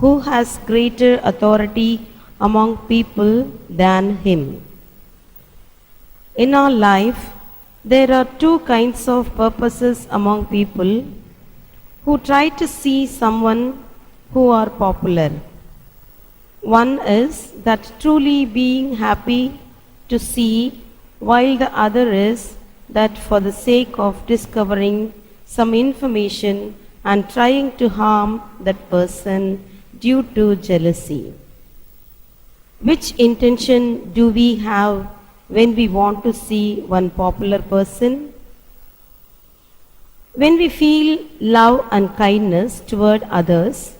who has greater authority among people than him. In our life, there are two kinds of purposes among people who try to see someone who are popular. One is that truly being happy to see, while the other is that for the sake of discovering some information and trying to harm that person due to jealousy. Which intention do we have when we want to see one popular person? When we feel love and kindness toward others,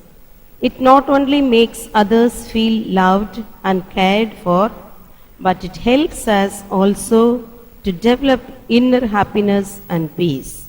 it not only makes others feel loved and cared for, but it helps us also to develop inner happiness and peace.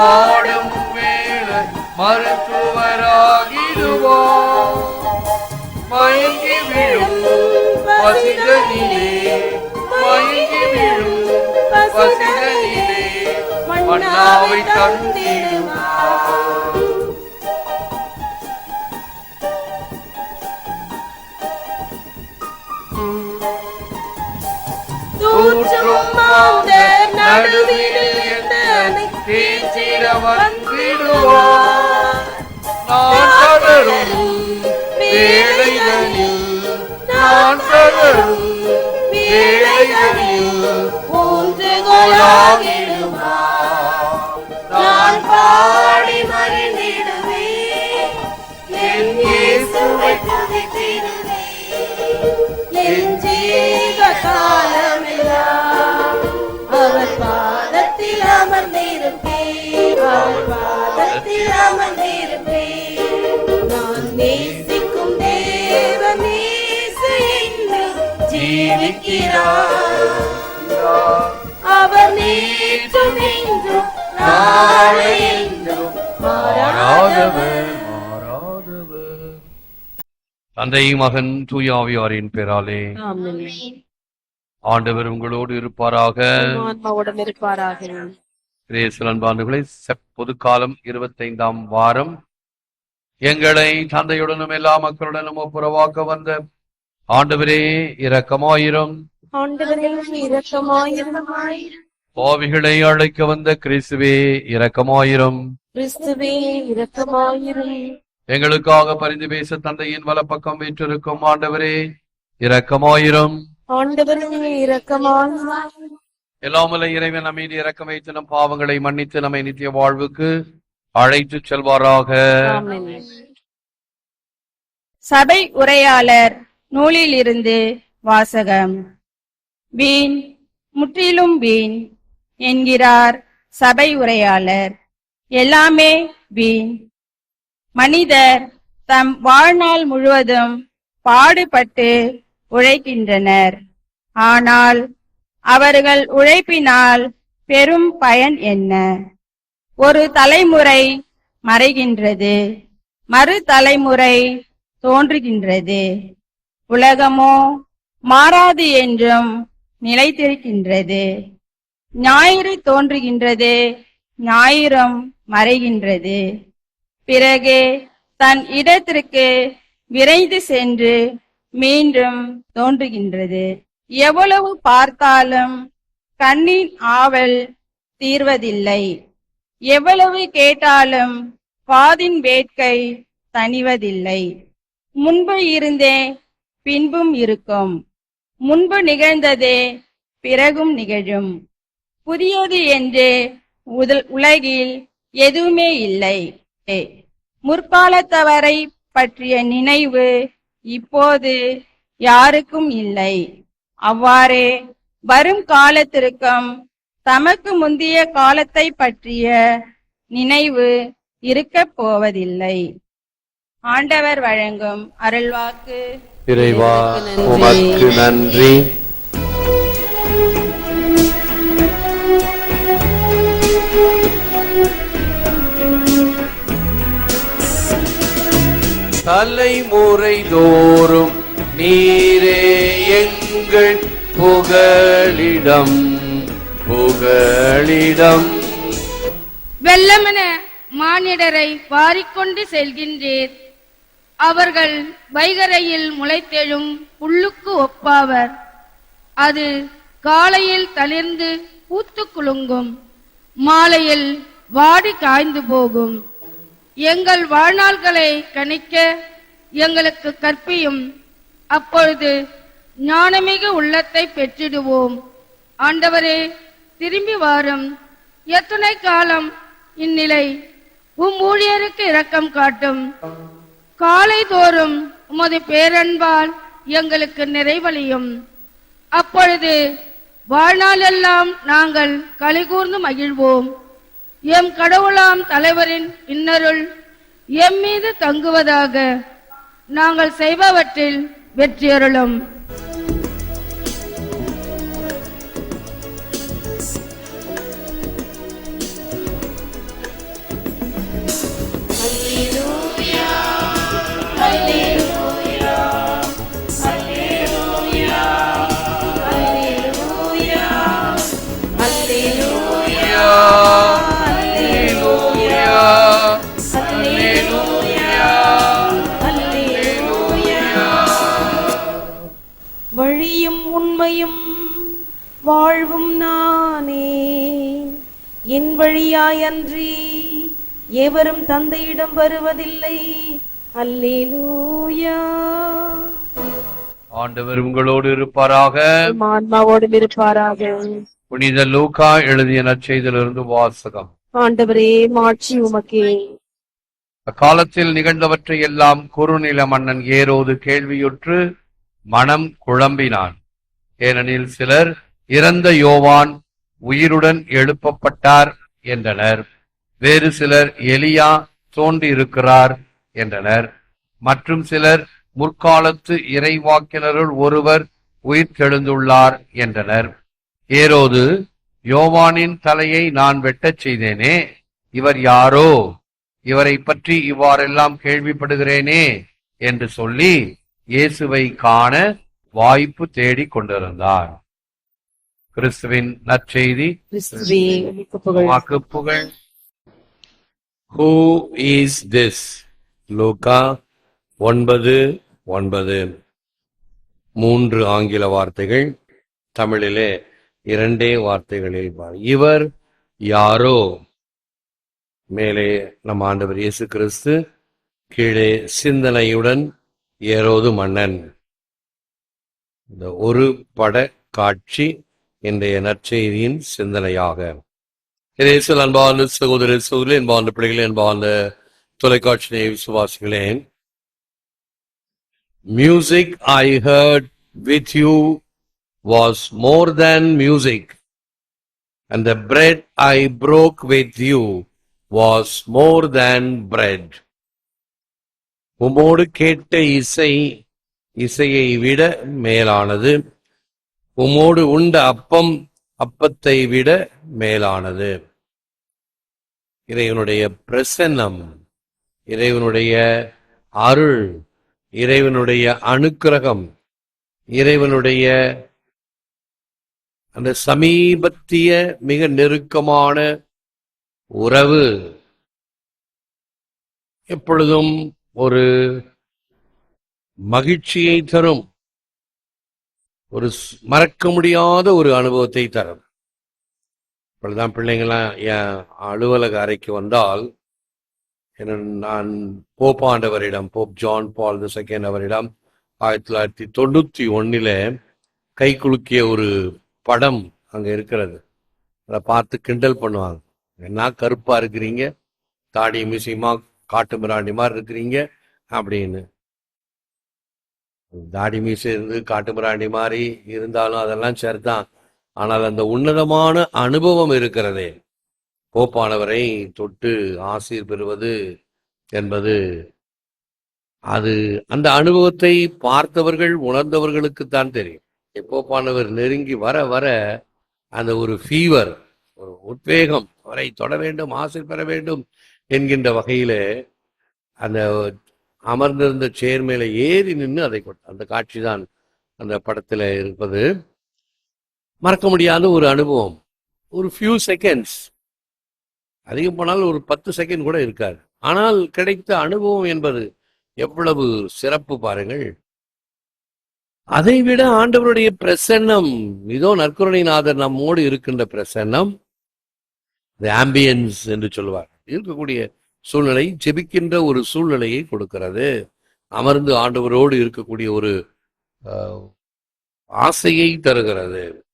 പാടും വേള മറുത്തുവരാകിരുവോ മയങ്കി വീഴും പസിതനിലേ മയങ്കി വീഴും പസിതനിലേ മണ്ണാവി തന്നിടുവാ നടുവിൽ தேற்றிட வந்திடுவார் நான் தளரும் வேலைகளில் நான் வேலைகளில். ஜீவிக்கிறார் அவர் நேற்றும் இன்றும் நாளை என்றும் மாறாதவர். மாறாதவர் தந்தை மகன் தூயாவியாரின் பெயராலே ஆமென். ஆண்டவர் உங்களோடு இருப்பாராக. இருப்பாராக. செப் பொதுக்காலம் இருபத்தைந்தாம் வாரம். எங்களை தந்தையுடனும் எல்லா மக்களுடனும் ஒப்புரவாக்க வந்த ஆண்டவரே இரக்கமாயிரும். பாவிகளை அழைக்க வந்த கிறிஸ்துவே இரக்கமாயிரும். எங்களுக்காக பரிந்து பேச தந்தையின் வலப்பக்கம் வீற்றிருக்கும் ஆண்டவரே இரக்கமாயிரும். ஆண்டவரே இரக்கமாயிரும். எல்லாமல்ல இறைவன் நம்மீது இரக்கம் வைத்து நம் பாவங்களை மன்னித்து நம்மை நித்திய வாழ்வுக்கு அழைத்துச் செல்வாராக. சபை உரையாளர் நூலிலிருந்து வாசகம். வீண் முற்றிலும் வீண் என்கிறார் சபை உரையாளர். எல்லாமே வீண். மனிதர் தம் வாழ்நாள் முழுவதும் பாடுபட்டு உழைக்கின்றனர். ஆனால் அவர்கள் உழைப்பினால் பெரும் பயன் என்ன? ஒரு தலைமுறை மறைகின்றது. மறு தலைமுறை தோன்றுகின்றது. உலகமோ மாறாது என்றும் நிலைத்திருக்கின்றது. ஞாயிறு தோன்றுகின்றது ஞாயிறும் மறைகின்றது. பிறகு தன் இடத்திற்கு விரைந்து சென்று மீண்டும் தோன்றுகின்றது. எவ்வளவு பார்த்தாலும் கண்ணின் ஆவல் தீர்வதில்லை. எவ்வளவு கேட்டாலும் காதின் வேட்கை தணிவதில்லை. முன்பு இருந்தே பின்பும் இருக்கும். முன்பு நிகழ்ந்ததே பிறகும் நிகழும். புதியது என்று உதல் உலகில் எதுவுமே இல்லை. ஏ, முற்காலத்தவரை பற்றிய நினைவு இப்போது யாருக்கும் இல்லை. அவ்வாறே வரும் காலத்திற்கும் தமக்கு முந்திய காலத்தை பற்றிய நினைவு இருக்கப் போவதில்லை. ஆண்டவர் வழங்கும் அருள்வாக்கு இறைவா உமக்கு நன்றி. தலைமுறை தோறும் நீரே எங்கள் புகழிடம் புகழிடம் வெள்ளமென மானிடரை வாரிக்கொண்டு செல்கின்றீர். அவர்கள் வைகரையில் முளைத்தெழும் புல்லுக்கு ஒப்பாவர். அது காலையில் தளிர்ந்து பூத்து குலுங்கும். மாலையில் வாடி காய்ந்து போகும். எங்கள் வாழ்நாள்களை கணிக்க எங்களுக்கு கற்பியும். அப்பொழுது ஞானமிகு உள்ளத்தை பெற்றிடுவோம். ஆண்டவரே திரும்பி வாரும். எத்தனை காலம் இந்நிலை. உம் ஊழியருக்கு இரக்கம் காட்டும். காலை தோறும் உமது பேரன்பால் எங்களுக்கு நிறைவழியும் அப்பொழுது வாழ்நாளெல்லாம் நாங்கள் கலிகூர்ந்து மகிழ்வோம். எம் கடவுளாம் தலைவரின் இன்னருள் எம் மீது தங்குவதாக நாங்கள் செய்பவற்றில் வெற்றியருளும். வழியாயன்றி எவரும் தந்தையிடம் வருவதில்லை. அல்லேலூயா. ஆண்டவர் உங்களோடு இருப்பாராக. ஆன்மாவோடும் இருப்பாராக. புனித லூக்கா எழுதிய நற்செய்தியிலிருந்து வாசகம். ஆண்டவரே மாட்சி உமக்கே. அக்காலத்தில் நிகழ்ந்தவற்றை எல்லாம் குறுநில மன்னன் ஏரோது கேள்வியுற்று மனம் குழம்பினான். ஏனெனில் சிலர் இறந்த யோவான் உயிருடன் எழுப்பப்பட்டார். என்றனர். வேறு சிலர் எலியா தோன்றியிருக்கிறார் என்றனர். மற்றும் சிலர் முற்காலத்து இறைவாக்கினருள் ஒருவர் உயிர்த்தெழுந்துள்ளார் என்றனர். ஏரோது யோவானின் தலையை நான் வெட்டச் செய்தேனே? இவர் யாரோ? இவரை பற்றி இவ்வாறெல்லாம் கேள்விப்படுகிறேனே? என்று சொல்லி இயேசுவை காண வாய்ப்பு தேடிக் கொண்டிருந்தார். கிறிஸ்துவின் நற்செய்தி உமக்கு புகழ் ஹூ இஸ் திஸ் லூகா ஒன்பது ஒன்பது. மூன்று ஆங்கில வார்த்தைகள். தமிழிலே இரண்டே வார்த்தைகளில். இவர் யாரோ? மேலே நம் ஆண்டவர் இயேசு கிறிஸ்து கீழே சிந்தனையுடன் ஏரோது மன்னன். இந்த ஒரு பட காட்சி இன்றைய நற்செய்தியின் சிந்தனையாக இயேசுவில் அன்பார்ந்த சகோதர சகோதரி அன்பார்ந்த பிள்ளைகளே அன்பார்ந்த தொலைக்காட்சி விசுவாசிகளே music I heard with you was more than music and bread I I with you was more more bread bread. உம்மோடு கேட்ட இசை இசையை விட மேலானது உமோடு உண்ட அப்பம் அப்பத்தை விட மேலானது. இறைவனுடைய பிரசன்னம் இறைவனுடைய அருள் இறைவனுடைய அனுக்கிரகம் இறைவனுடைய அந்த சமீபத்திய மிக நெருக்கமான உறவு. எப்பொழுதும் ஒரு மகிழ்ச்சியை தரும். ஒரு மறக்க முடியாத ஒரு அனுபவத்தை தரும். இப்பொழுதுதான் பிள்ளைங்களாம் என் அலுவலக அறைக்கு வந்தால் என்ன நான் போப்பாண்டவரிடம் Pope John Paul the second அவரிடம் ஆயிரத்தி தொள்ளாயிரத்தி தொண்ணூத்தி ஒன்னில கை குலுக்கிய ஒரு படம் அங்க இருக்கிறது. அதை பார்த்து கிண்டல் பண்ணுவாங்க. என்ன கருப்பா இருக்கிறீங்க? தாடி மிசியமா காட்டு மிராண்டி மாதிரி இருக்கிறீங்க? அப்படின்னு. தாடி மீசை இருந்து காட்டு மிராண்டி மாதிரி இருந்தாலும் அதெல்லாம் சரிதான். ஆனால் அந்த உன்னதமான அனுபவம் இருக்கிறதே. போப்பானவரை தொட்டு ஆசீர் பெறுவது என்பது அது அந்த அனுபவத்தை பார்த்தவர்கள் உணர்ந்தவர்களுக்குத்தான் தெரியும். எப்போப்பானவர் நெருங்கி வர வர அந்த ஒரு ஃபீவர் ஒரு உத்வேகம் அவரை தொட வேண்டும் ஆசை பெற வேண்டும் என்கின்ற வகையிலே அந்த அமர்ந்திருந்த சேர் மேல ஏறி நின்று அதை கொ- அந்த காட்சி தான் அந்த படத்துல இருப்பது. மறக்க முடியாத ஒரு அனுபவம். ஒரு ஃபியூ செகண்ட்ஸ் அதிகம் போனால் ஒரு பத்து செகண்ட் கூட இருக்காது. ஆனால் கிடைத்த அனுபவம் என்பது எவ்வளவு சிறப்பு பாருங்கள். அதைவிட ஆண்டவருடைய பிரசன்னம் இதோ நற்கருணைநாதர் நம்மோடு இருக்கின்ற பிரசன்னம் ஆம்பியன்ஸ் என்று சொல்லுவார் இருக்கக்கூடிய சூழ்நிலை ஜெபிக்கின்ற ஒரு சூழ்நிலையை கொடுக்கிறது. அமர்ந்து ஆண்டவரோடு இருக்கக்கூடிய ஒரு ஆசையை தருகிறது.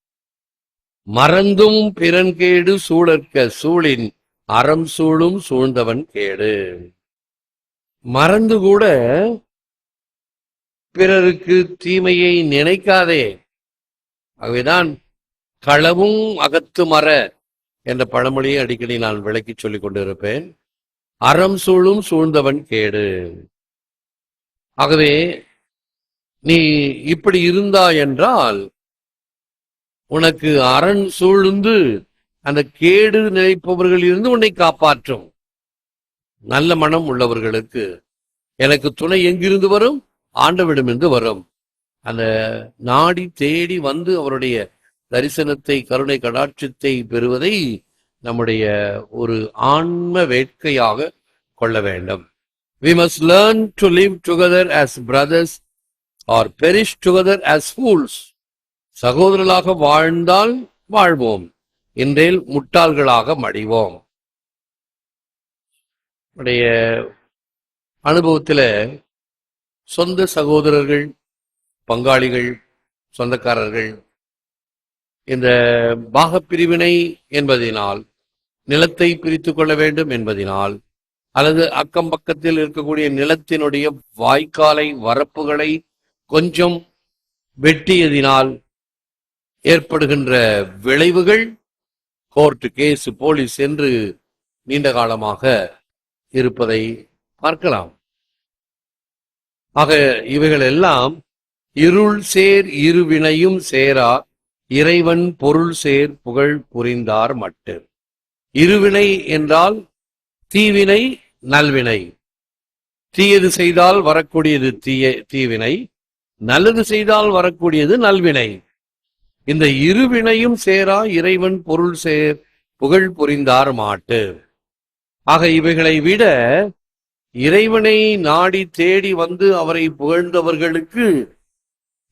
மறந்தும் பிறன் கேடு சூழற்க சூழின் அறம் சூழும் சூழ்ந்தவன் கேடு. மறந்து கூட பிறருக்கு தீமையை நினைக்காதே. ஆகவேதான் களவும் அகத்து மற என்ற பழமொழியை அடிக்கடி நான் விளக்கி சொல்லிக் கொண்டிருப்பேன். அறம் சூழும் சூழ்ந்தவன் கேடு. ஆகவே நீ இப்படி இருந்தா என்றால் உனக்கு அரண் சூழ்ந்து அந்த கேடு நினைப்பவர்கள் இருந்து உன்னை காப்பாற்றும். நல்ல மனம் உள்ளவர்களுக்கு எனக்கு துணை எங்கிருந்து வரும்? ஆண்டவிடமிருந்து வரும். அந்த நாடி தேடி வந்து அவருடைய தரிசனத்தை கருணை கடாட்சத்தை பெறுவதை நம்முடைய ஒரு ஆன்ம வேட்கையாக கொள்ள வேண்டும். We must learn to live together as brothers or perish together as fools சகோதரர்களாக வாழ்ந்தால் வாழ்வோம். இன்றேல் முட்டாள்களாக மடிவோம். உடைய அனுபவத்துல சொந்த சகோதரர்கள் பங்காளிகள் சொந்தக்காரர்கள் இந்த பாகப்பிரிவினை என்பதினால் நிலத்தை பிரித்து கொள்ள வேண்டும் என்பதினால் அல்லது அக்கம் பக்கத்தில் இருக்கக்கூடிய நிலத்தினுடைய வாய்க்காலை வரப்புகளை கொஞ்சம் வெட்டியதினால் ஏற்படுகின்ற விளைவுகள் கோர்ட் கேஸ் போலீஸ் என்று நீண்ட காலமாக இருப்பதை பார்க்கலாம். ஆக இவைகள் எல்லாம் இருள் சேர் இருவினையும் சேரா இறைவன் பொருள் சேர் புகழ் புரிந்தார் மட்டு. இருவினை என்றால் தீவினை நல்வினை. தீயது செய்தால் வரக்கூடியது தீய தீவினை. நல்லது செய்தால் வரக்கூடியது நல்வினை. இந்த இருவினையும் சேரா இறைவன் பொருள் சேர் புகழ் புரிந்தார் மாட்டு. ஆக இவைகளை விட இறைவனை நாடி தேடி வந்து அவரை புகழ்ந்தவர்களுக்கு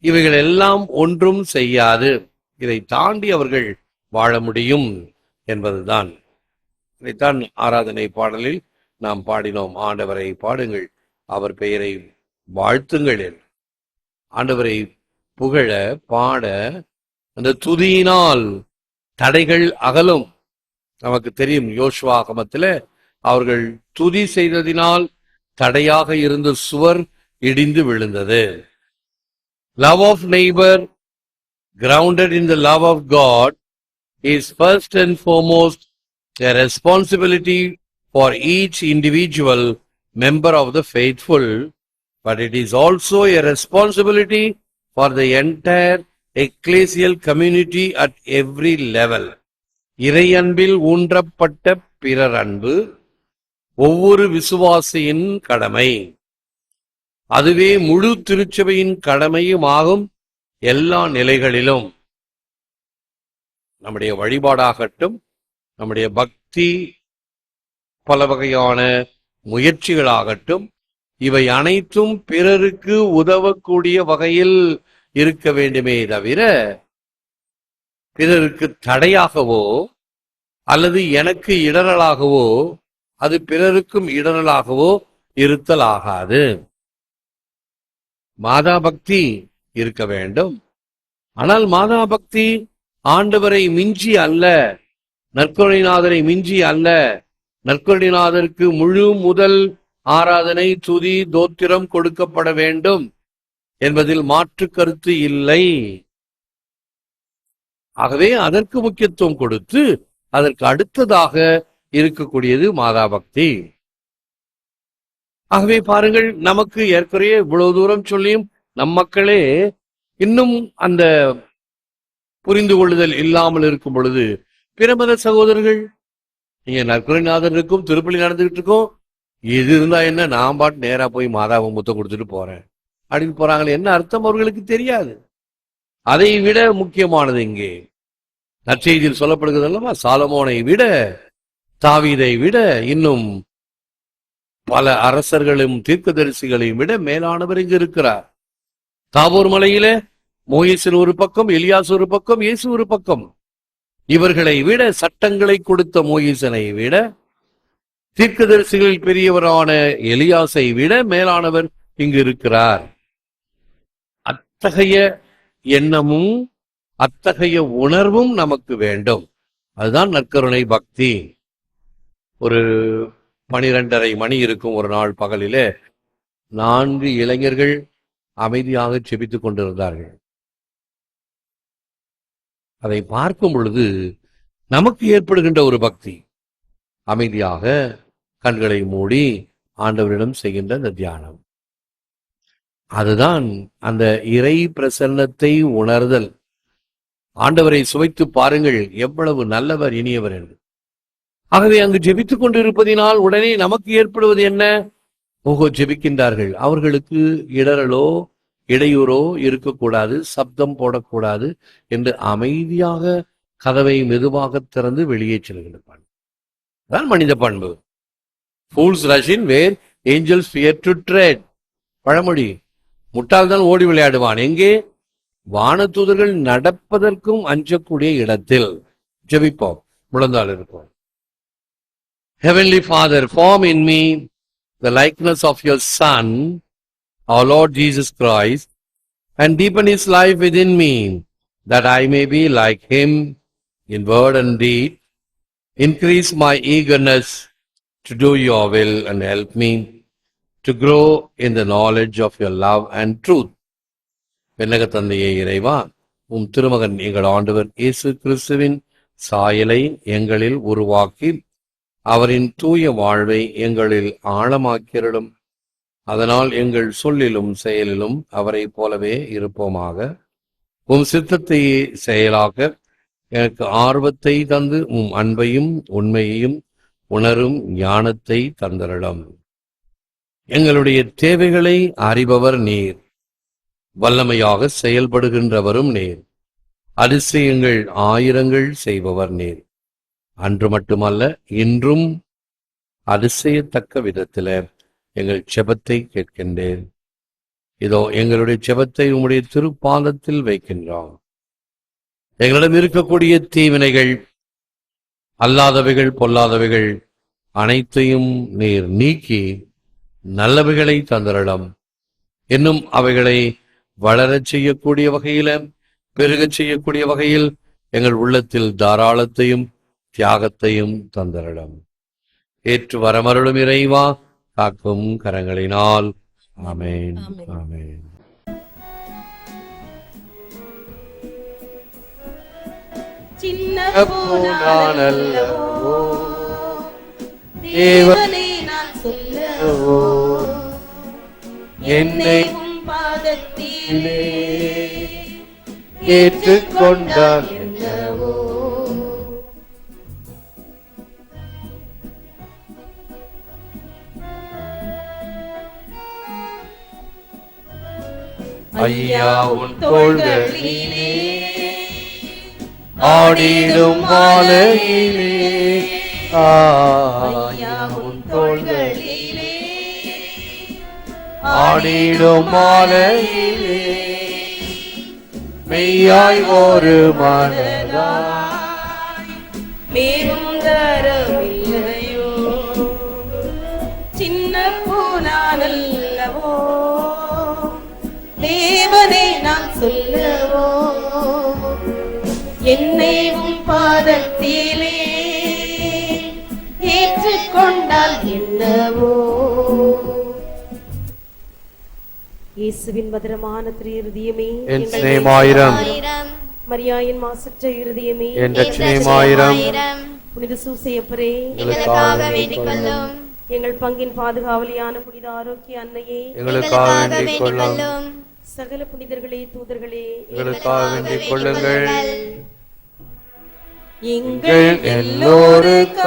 இவைகள் எல்லாம் ஒன்றும் செய்யாது. இதை தாண்டி அவர்கள் வாழ முடியும் என்பதுதான். இதைத்தான் ஆராதனை பாடலில் நாம் பாடினோம். ஆண்டவரை பாடுங்கள் அவர் பெயரை வாழ்த்துங்கள் ஆண்டவரை புகழ பாட அந்த துதியினால் தடைகள் அகலும். நமக்கு தெரியும் யோசுவாகமத்தில் அவர்கள் துதி செய்ததினால் தடையாக இருந்த சுவர் இடிந்து விழுந்தது. Love of neighbour grounded in the love of God is first and foremost a responsibility for each individual member of the faithful, but it is also a responsibility for the entire ecclesial community at every level. இறையன்பில் ஊன்றப்பட்ட பிறர் அன்பு ஒவ்வொரு விசுவாசியின் கடமை அதுவே முழு திருச்சபையின் கடமையும் ஆகும் எல்லா நிலைகளிலும் நம்முடைய வழிபாடாகட்டும் நம்முடைய பக்தி பல வகையான முயற்சிகளாகட்டும் இவை அனைத்தும் பிறருக்கு உதவக்கூடிய வகையில் இருக்க வேண்டுமே தவிர பிறருக்கு தடையாகவோ அல்லது எனக்கு இடரலாகவோ அது பிறருக்கும் இடரலாகவோ இருத்தல் ஆகாது மாதா பக்தி இருக்க வேண்டும். ஆனால் மாதா பக்தி ஆண்டவரை மிஞ்சி அல்ல. நற்கருணைநாதரை மிஞ்சி அல்ல. நற்கருணைநாதருக்கு முழு முதல் ஆராதனை துதி தோத்திரம் கொடுக்கப்பட வேண்டும் என்பதில் மாற்று கருத்து இல்லை. ஆகவே அதற்கு முக்கியத்துவம் கொடுத்து அதற்கு அடுத்ததாக இருக்கக்கூடியது மாதா பக்தி ஆகவே பாருங்கள் நமக்கு ஏற்கனவே இவ்வளவு தூரம் சொல்லியும் நம் மக்களே இன்னும் அந்த புரிந்து கொள்ளுதல் இல்லாமல் இருக்கும் பொழுது பிரமத சகோதரர்கள் நீங்க நற்குறைநாதர் இருக்கும் திருப்பலி நடந்துகிட்டு இருக்கோம் எது இருந்தா என்ன நான் பாட்டு நேரா போய் மாதாவை முத்தம் கொடுத்துட்டு போறேன். அப்படின்னு போறாங்களே என்ன அர்த்தம் அவர்களுக்கு தெரியாது. அதை விட முக்கியமானது இங்கே. நற்செய்தியில் சொல்லப்படுகிறது அல்லவா சாலமோனை விட தாவீதை விட இன்னும் பல அரசர்களும் தீர்க்கதரிசிகளையும் விட மேலானவர் இங்கு இருக்கிறார். தாபூர் மலையில மோயிசன் ஒரு பக்கம் எலியாஸ் ஒரு பக்கம் இயேசு ஒரு பக்கம். இவர்களை விட சட்டங்களை கொடுத்த மோயிசனை விட தீர்க்கதரிசிகளில் பெரியவரான எலியாசை விட மேலானவர் இங்கு இருக்கிறார். அத்தகைய எண்ணமும் அத்தகைய உணர்வும் நமக்கு வேண்டும். அதுதான் நற்கருணை பக்தி. ஒரு பனிரெண்டரை மணி இருக்கும் ஒரு நாள் பகலிலே நான்கு இளைஞர்கள் அமைதியாக செபித்துக் கொண்டிருந்தார்கள். அதை பார்க்கும் பொழுது நமக்கு ஏற்படுகின்ற ஒரு பக்தி. அமைதியாக கண்களை மூடி ஆண்டவரிடம் செய்கின்ற அந்த தியானம். அதுதான் அந்த இறை பிரசன்னத்தை உணர்தல். ஆண்டவரை சுவைத்து பாருங்கள் எவ்வளவு நல்லவர் இனியவர் என்று. ஆகவே அங்கு ஜெபித்துக் கொண்டிருப்பதினால் உடனே நமக்கு ஏற்படுவது என்ன? ஓஹோ ஜெபிக்கின்றார்கள். அவர்களுக்கு இடரலோ இடையூறோ இருக்கக்கூடாது சப்தம் போடக்கூடாது என்று அமைதியாக கதவை மெதுவாக திறந்து வெளியே செல்கின்ற பண்பு அதான் மனித பண்பு. Fools rush in where angels fear to tread பழமொழி முட்டாள்தான் ஓடி விளையாடுவான். எங்கே? வானதூதர்கள் நடப்பதற்கும் அஞ்சக்கூடிய இடத்தில். ஜெபிப்போம். முழந்தாள் இருப்போம். Heavenly father form in me the likeness of your Son, our Lord Jesus Christ, and deepen his life within me, that I may be like him in word and deed. Increase my eagerness to do your will and help me to grow in the knowledge of your love and truth. விண்ணக தந்தையே இறைவா உம் திருமகன் எங்கள் ஆண்டவர் இயேசு கிறிஸ்துவின் சாயலை எங்களில் உருவாக்கி அவரின் தூய வாழ்வை எங்களில் ஆழமாக்கிறலும் அதனால் எங்கள் சொல்லிலும் செயலிலும் அவரைப் போலவே இருப்போமாக. உம் சித்தத்தை செயலாக எனக்கு ஆர்வத்தை தந்து உம் அன்பையும் உண்மையையும் உணரும் ஞானத்தை தந்தரலும் எங்களுடைய தேவைகளை அறிபவர் நீர். வல்லமையாக செயல்படுகின்றவரும் நீர். அதிசயங்கள் ஆயிரங்கள் செய்பவர் நீர். அன்று மட்டுமல்ல இன்றும் அதிசயத்தக்க விதத்தில் எங்கள் செபத்தை கேட்கின்றேன். இதோ எங்களுடைய செபத்தை உம்முடைய திருப்பாதத்தில் வைக்கின்றோம். எங்களிடம் இருக்கக்கூடிய தீவினைகள் அல்லாதவைகள் பொல்லாதவைகள் அனைத்தையும் நீர் நீக்கி நல்லவைகளை தந்திரலாம் இன்னும் அவைகளை வளரச் செய்யக்கூடிய வகையில பெருகச் செய்யக்கூடிய வகையில் எங்கள் உள்ளத்தில் தாராளத்தையும் தியாகத்தையும் தந்திரலாம் ஏற்று வரமருளும் இறைவா காக்கும் கரங்களினால். ஆமென். ஆமென். சின்ன பூனானல்லவோ, தேவனே நான் சொல்லவோ என்னை பாதத்திலே ஏற்றுக்கொண்டார் ஐயா உன் தோள்களிலே ஆடிடும் மாலையிலே ஐயா உன் தோள்களிலே ஆடிடும் மாலையிலே மெய்யாய் ஒரு மனதாய். மேலும் தரமில்லையோ சொல்லவோ? என்னை உன் பாதத்திலே ஏற்றுக்கொண்டால் என்னவோ? இயேசுவின் மதுரமான திரு இருதயமே என் எங்கள் சிநேகமாயிரம் மரியாயின் மாசற்ற இருதயமே என் ரட்சணியமாயிரம் புனித சூசையப்பரே எங்களுக்காக வேண்டிக் கொள்ளும். எங்கள் பங்கின் பாதுகாவலியான புனித ஆரோக்கிய அன்னையே எங்களுக்காக வேண்டிக் கொள்ளும். சகல புனிதர்களே தூதர்களே எங்களுக்காக வேண்டிக் கொள்ளுங்கள். எங்கள் எல்லோருக்காகவும்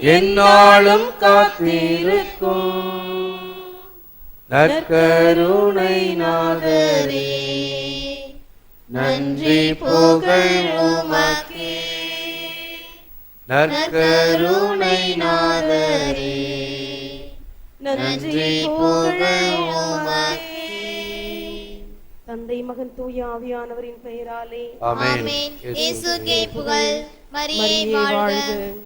என்னாலும் காத்திருக்கும். நற்கருணை நாதரே நன்றி புகழ் உமக்கே. நற்கருணை நாதரே. நன்றி. தந்தை மகன் தூய ஆவியானவரின் பெயராலே. ஆமென். இயேசுக்கே புகழ். மரியே வாழ்க.